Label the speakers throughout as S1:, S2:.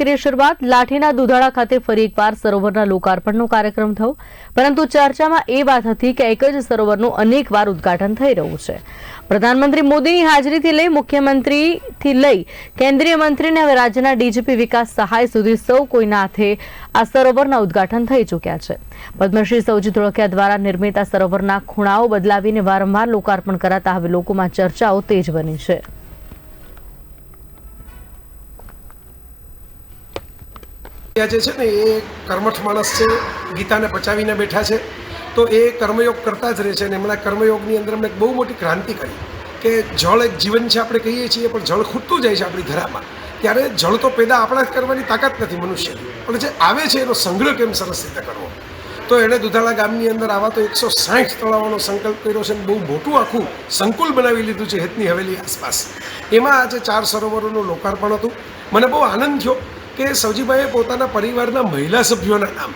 S1: કરીએ શરૂઆત. લાઠીના દુધાળા ખાતે ફરી એકવાર સરોવરના લોકાર્પણનો કાર્યક્રમ થયો. પરંતુ ચર્ચામાં એ વાત હતી કે એક જ સરોવરનું અનેકવાર ઉદ્ઘાટન થઈ રહ્યું છે. પ્રધાનમંત્રી મોદીની હાજરીથી લઈ મુખ્યમંત્રીથી લઈ કેન્દ્રીય મંત્રીને હવે રાજ્યના ડીજીપી વિકાસ સહાય સુધી સૌ કોઈના હાથે આ સરોવરના ઉદ્ઘાટન થઈ ચૂક્યા છે. પદ્મશ્રી સૌજી ધોળકિયા દ્વારા નિર્મિત આ સરોવરના ખૂણાઓ બદલાવીને વારંવાર લોકાર્પણ કરાતા હવે લોકોમાં ચર્ચાઓ તેજ બની છે.
S2: જે છે ને એ કર્મઠ માણસ છે, ગીતાને પચાવીને બેઠા છે. તો એ કર્મયોગ કરતા જ રહે છે અને એમના કર્મયોગની અંદર એમણે એક બહુ મોટી ક્રાંતિ કરી કે જળ એક જીવન છે આપણે કહીએ છીએ, પણ જળ ખૂટતું જાય છે આપણી ધરામાં. ત્યારે જળ તો પેદા આપણા જ કરવાની તાકાત નથી મનુષ્યની. પણ જે આવે છે એનો સંગ્રહ કેમ સરસ રીતે કરવો? તો એણે દુધાળા ગામની અંદર આવા તો એકસો સાઠ તળાવોનો સંકલ્પ કર્યો છે અને બહુ મોટું આખું સંકુલ બનાવી લીધું છે હેતની હવેલી આસપાસ. એમાં આજે ચાર સરોવરોનું લોકાર્પણ હતું. મને બહુ આનંદ થયો. કે સૌજીભાઈએ પોતાના પરિવારના મહિલા સભ્યોના નામ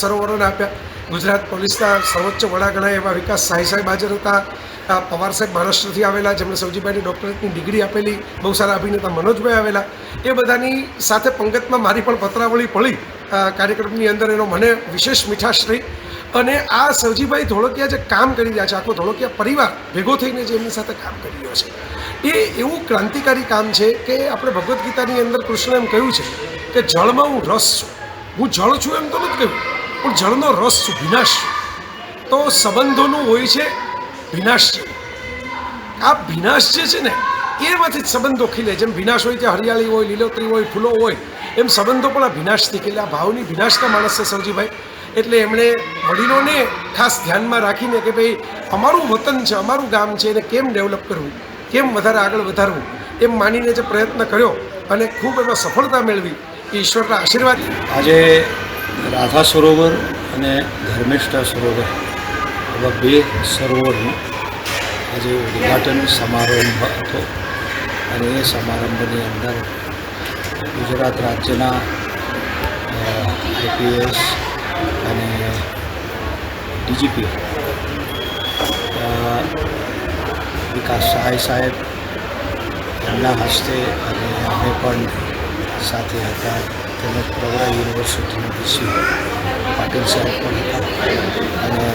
S2: સરોવરોને આપ્યા. ગુજરાત પોલીસના સર્વોચ્ચ વડા ગણાય એવા વિકાસ સાંઈ સાહેબ હાજર હતા. પવાર સાહેબ મહારાષ્ટ્રથી આવેલા, જેમણે સૌજીભાઈની ડૉક્ટરેટની ડિગ્રી આપેલી, બહુ સારા અભિનેતા મનોજભાઈ આવેલા, એ બધાની સાથે પંગતમાં મારી પણ પત્રાવળી પડી. કાર્યક્રમની અંદર એનો મને વિશેષ મીઠાશ રહી અને આ સૌજીભાઈ ધોળકિયા જે કામ કરી રહ્યા છે, આખો ધોળકિયા પરિવાર ભેગો થઈને જે એમની સાથે કામ કરી રહ્યો છે. એ એવું ક્રાંતિકારી કામ છે કે આપણે ભગવદ્ ગીતાની અંદર કૃષ્ણ એમ કહ્યું છે કે જળમાં હું રસ છું. હું જળ છું એમ તો નથી કહ્યું, પણ જળનો રસ છું, વિનાશ. છું તો સંબંધોનું હોય છે વિનાશ. છે આ વિનાશ જે છે ને, એમાંથી જ સંબંધો ખીલે. જેમ વિનાશ હોય ત્યાં હરિયાળી હોય, લીલોતરી હોય, ફૂલો હોય, એમ સંબંધો પણ આ વિનાશથી ખીલે. આ ભાવની વિનાશના માણસ છે સૌજીભાઈ એટલે એમણે વડીલોને ખાસ ધ્યાનમાં રાખીને કે ભાઈ, અમારું વતન છે, અમારું ગામ છે, એને કેમ ડેવલપ કરવું? કેમ વધારે આગળ વધારવું? એમ માનીને જે પ્રયત્ન કર્યો અને ખૂબ એમાં સફળતા મેળવી. ઈશ્વરના આશીર્વાદ.
S3: આજે રાધા સરોવર અને ધર્મેષ્ઠા સરોવર એવા બે સરોવરનું આજે ઉદ્ઘાટન સમારંભ હતો. અને એ સમારંભની અંદર ગુજરાત રાજ્યના આઈપીએસ અને ડીજીપી વિકાસ સહાય સાહેબ એમના હસ્તે અને અમે પણ સાથે હતા. તેમજ પ્રવરા યુનિવર્સિટીના વીસી પાટીલ સાહેબ પણ હતા. અને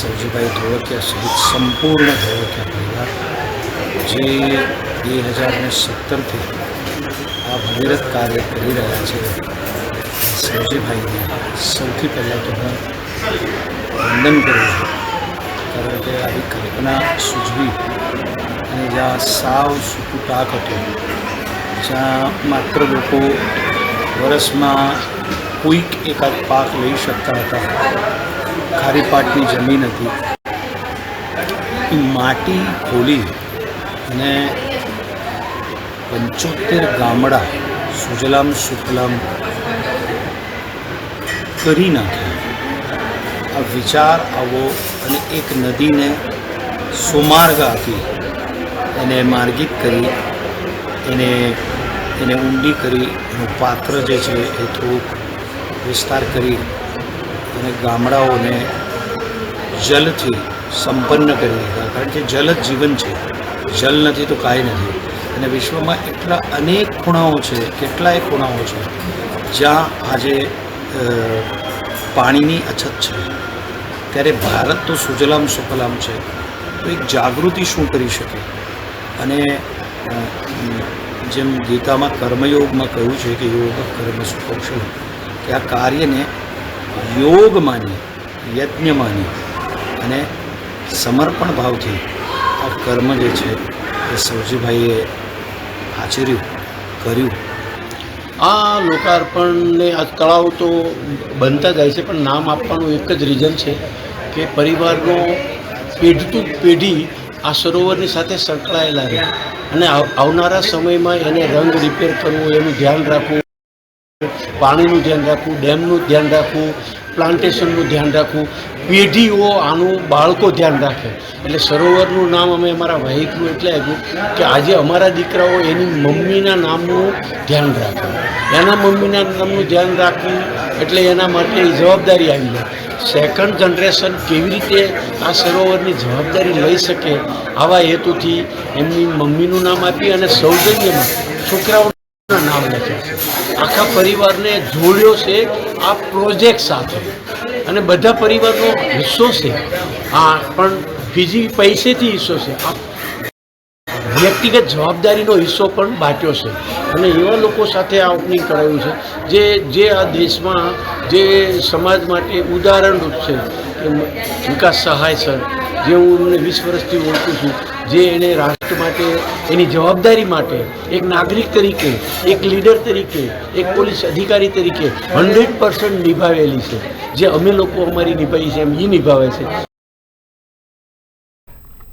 S3: સરજીભાઈ ધોળકિયા સહિત સંપૂર્ણ ધોળકિયા પરિવાર જે બે હજાર ને સત્તરથી આ ભગીરથ કાર્ય કરી રહ્યા છે. સૌજીભાઈને સૌથી પહેલાં તો હું વંદન કરું છું. કારણ કે આવી કલ્પના સૂઝવી અને જ્યાં સાવ સૂકું ટાક હતું જ્યાં માત્ર લોકો વર્ષમાં કોઈક એકાદ પાક લઈ શકતા હતા. ખારી પાટની જમીન હતી. માટી ખોલી અને પંચોતેર ગામડા સુજલામ સુફલામ કરી નાખ્યા. આ વિચાર આવો અને એક નદીને સુમાર્ગ આપી એને માર્ગિત કરી એને એને ઊંડી કરી, એનું પાત્ર જે છે એ થોડુંક વિસ્તાર કરી અને ગામડાઓને જલથી સંપન્ન કરી દીધા. કારણ કે જલ જ જીવન છે. જલ નથી તો કાંઈ નથી. અને વિશ્વમાં એટલા અનેક ખૂણાઓ છે, કેટલાય ખૂણાઓ છે, જ્યાં આજે પાણીની અછત છે. ત્યારે ભારત તો સુજલામ સુફલામ છે. તો એક જાગૃતિ શું કરી શકે? અને જેમ ગીતામાં કર્મયોગમાં કહ્યું છે કે યોગ કર્મ સુકૌશલ કે આ કાર્યને યોગ માની, યજ્ઞ માની અને સમર્પણ ભાવથી આ કર્મ જે છે એ સૌજીભાઈએ આચર્યું, કર્યું.
S4: આ લોકાર્પણને આ તળાવ તો બનતા જાય છે, પણ નામ આપવાનું એક જ રીઝન છે કે પરિવારનો પેઢી પેઢી આ સરોવરની સાથે સંકળાયેલા રહે. અને આવનારા સમયમાં એને રંગ રિપેર કરવો, એનું ધ્યાન રાખવું, પાણીનું ધ્યાન રાખવું, ડેમનું ધ્યાન રાખવું પ્લાન્ટેશનનું ધ્યાન રાખવું, પેઢીઓ આનું બાળકો ધ્યાન રાખે. એટલે સરોવરનું નામ અમે અમારા વાહિકનું એટલે આપ્યું કે આજે અમારા દીકરાઓ એની મમ્મીના નામનું ધ્યાન રાખે. એના મમ્મીના નામનું ધ્યાન રાખવું એટલે એના માટે જવાબદારી આવી જાય સેકન્ડ જનરેશન કેવી રીતે આ સરોવરની જવાબદારી લઈ શકે આવા હેતુથી એમની મમ્મીનું નામ આપી અને સૌજન્યમાં છોકરાઓના નામ લખ્યા આખા પરિવારને જોડ્યો છે, આ પ્રોજેક્ટ સાથે. અને બધા પરિવારનો હિસ્સો છે. આ પણ બીજી પૈસેથી હિસ્સો છે. આ વ્યક્તિગત જવાબદારીનો હિસ્સો પણ બાંટ્યો છે. અને એવા લોકો સાથે આ ઓપનિંગ કરાયું છે, જે જે આ દેશમાં, જે સમાજ માટે ઉદાહરણરૂપ છે વિકાસ સહાય સર જે હું એમને વીસ વર્ષથી ઓળખું છું, જે એણે રાષ્ટ્ર માટે, એની જવાબદારી માટે એક નાગરિક તરીકે, એક લીડર તરીકે, એક પોલીસ અધિકારી તરીકે હંડ્રેડ પર્સન્ટ નિભાવેલી છે. જે અમે લોકો અમારી નિભાવી છે એમ એ નિભાવે છે.